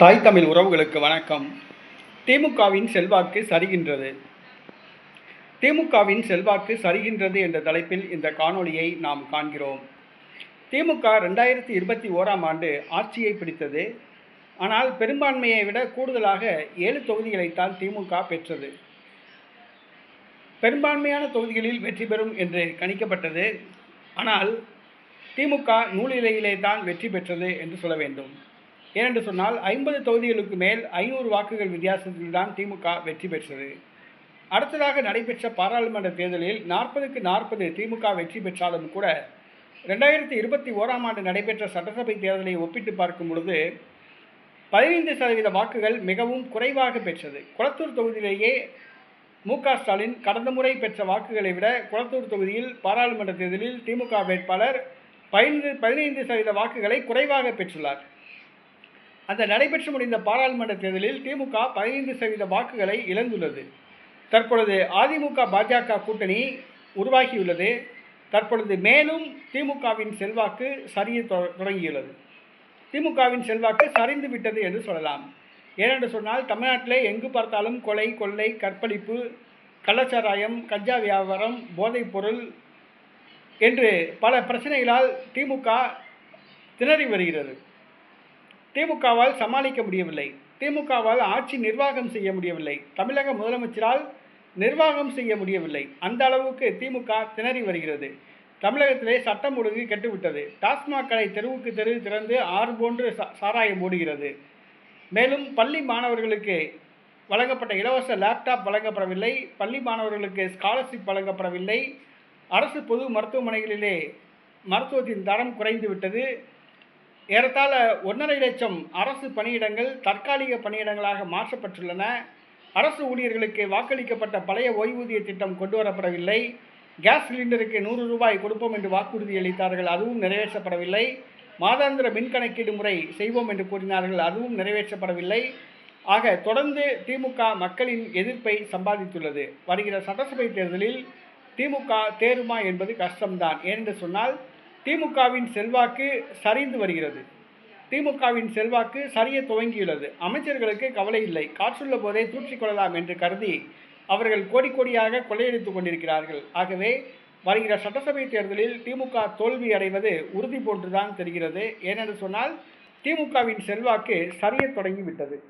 தாய் தமிழ் உறவுகளுக்கு வணக்கம். திமுகவின் செல்வாக்கு சரிகின்றது. திமுகவின் செல்வாக்கு சரிகின்றது என்ற தலைப்பில் இந்த காணொளியை நாம் காண்கிறோம். திமுக ரெண்டாயிரத்தி இருபத்தி ஓராம் ஆண்டு ஆட்சியை பிடித்தது. ஆனால் பெரும்பான்மையை விட கூடுதலாக ஏழு தொகுதிகளைத்தான் திமுக பெற்றது. பெரும்பான்மையான தொகுதிகளில் வெற்றி பெறும் என்று கணிக்கப்பட்டது. ஆனால் திமுக நூலிலையிலே தான் வெற்றி பெற்றது என்று சொல்ல வேண்டும். ஏனென்று சொன்னால் ஐம்பது தொகுதிகளுக்கு மேல் ஐநூறு வாக்குகள் வித்தியாசத்தில்தான் திமுக வெற்றி பெற்றது. அடுத்ததாக நடைபெற்ற பாராளுமன்ற தேர்தலில் நாற்பதுக்கு நாற்பது திமுக வெற்றி பெற்றாலும் கூட ரெண்டாயிரத்தி இருபத்தி ஓராம் ஆண்டு நடைபெற்ற சட்டசபை தேர்தலை ஒப்பிட்டு பார்க்கும் பொழுது பதினைந்து சதவீத வாக்குகள் மிகவும் குறைவாக பெற்றது. குளத்தூர் தொகுதியிலேயே மு க ஸ்டாலின் கடந்த முறை பெற்ற வாக்குகளை விட குளத்தூர் தொகுதியில் பாராளுமன்ற தேர்தலில் திமுக வேட்பாளர் பதினைந்து பதினைந்து சதவீத வாக்குகளை குறைவாக பெற்றுள்ளார். அந்த நடைபெற்று முடிந்த பாராளுமன்ற தேர்தலில் திமுக பதினைந்து சதவீத வாக்குகளை இழந்துள்ளது. தற்பொழுது அதிமுக பாஜக கூட்டணி உருவாகியுள்ளது. தற்பொழுது மேலும் திமுகவின் செல்வாக்கு சரிய தொ- தொடங்கியுள்ளது. திமுகவின் செல்வாக்கு சரிந்து விட்டது என்று சொல்லலாம். ஏனென்று சொன்னால் தமிழ்நாட்டிலே எங்கு பார்த்தாலும் கொலை கொள்ளை கற்பழிப்பு கள்ளச்சாராயம் கஞ்சா வியாபாரம் போதைப்பொருள் என்று பல பிரச்சனைகளால் திமுக திணறி வருகிறது. திமுகவால் சமாளிக்க முடியவில்லை. திமுகவால் ஆட்சி நிர்வாகம் செய்ய முடியவில்லை. தமிழக முதலமைச்சரால் நிர்வாகம் செய்ய முடியவில்லை. அந்த அளவுக்கு திமுக திணறி வருகிறது. தமிழகத்திலே சட்டம் ஒழுங்கு கெட்டுவிட்டது. டாஸ்மாக் கடை தெருவுக்கு தெரு திறந்து ஆறு போன்று சாராயம் ஓடுகிறது. மேலும் பள்ளி மாணவர்களுக்கு வழங்கப்பட்ட இலவச லேப்டாப் வழங்கப்படவில்லை. பள்ளி மாணவர்களுக்கு ஸ்காலர்ஷிப் வழங்கப்படவில்லை. அரசு பொது மருத்துவமனைகளிலே மருத்துவத்தின் தரம் குறைந்து விட்டது ஏறத்தாழ ஒன்றரை லட்சம் அரசு பணியிடங்கள் தற்காலிக பணியிடங்களாக மாற்றப்பட்டுள்ளன. அரசு ஊழியர்களுக்கு வாக்களிக்கப்பட்ட பழைய ஓய்வூதிய திட்டம் கொண்டு வரப்படவில்லை கேஸ் சிலிண்டருக்கு நூறு ரூபாய் கொடுப்போம் என்று வாக்குறுதி அளித்தார்கள் அதுவும் நிறைவேற்றப்படவில்லை. மாதாந்திர மின் கணக்கீடு முறை செய்வோம் என்று கூறினார்கள் அதுவும் நிறைவேற்றப்படவில்லை. ஆக தொடர்ந்து திமுக மக்களின் எதிர்ப்பை சம்பாதித்துள்ளது. வருகிற சட்டசபை தேர்தலில் திமுக தேருமா என்பது கஷ்டம்தான். ஏனென்று சொன்னால் திமுகவின் செல்வாக்கு சரிந்து வருகிறது. திமுகவின் செல்வாக்கு சரிய துவங்கியுள்ளது. அமைச்சர்களுக்கு கவலை இல்லை. காற்றுள்ள போதே தூற்றிக்கொள்ளலாம் என்று கருதி அவர்கள் கோடி கோடியாக கொள்ளையடித்துக் கொண்டிருக்கிறார்கள். ஆகவே வருகிற சட்டசபை தேர்தலில் திமுக தோல்வி அடைவது உறுதி போன்றுதான் தெரிகிறது. ஏனென்று சொன்னால் திமுகவின் செல்வாக்கு சரியத் தொடங்கிவிட்டது.